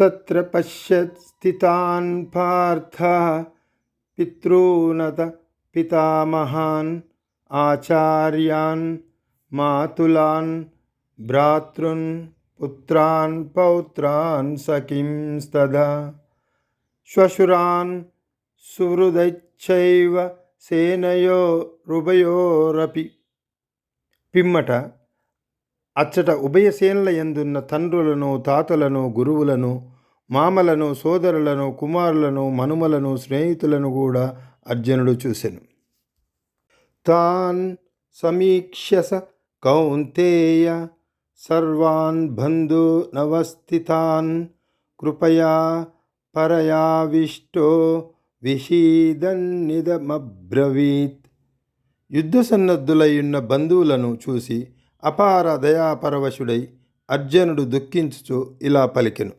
తత్ర పశ్యత్ పార్థ పితృనత పితామహాన్ ఆచార్యాన్ మాతులాన్ భ్రాతృన్ పుత్రాన్ పౌత్రాన్ సఖింస్త శ్వశురాన్ సుహృదైచ్చైవ సేనయో రుభయోరపి పిమ్మట అచ్చట ఉభయ సేనల ఎందున్న తండ్రులను తాతలను గురువులను మామలను సోదరులను కుమారులను మనుమలను స్నేహితులను కూడా అర్జునుడు చూసెను. తాన్ సమీక్ష్యస కౌంతేయ సర్వాన్ బంధు నవస్థితాన్ కృపయా పరయావిష్టో విషీదన్నిదమబ్రవీత్. యుద్ధ సన్నద్ధులయ్యున్న బంధువులను చూసి అపార దయాపరవశుడై అర్జునుడు దుఃఖించుచు ఇలా పలికెను.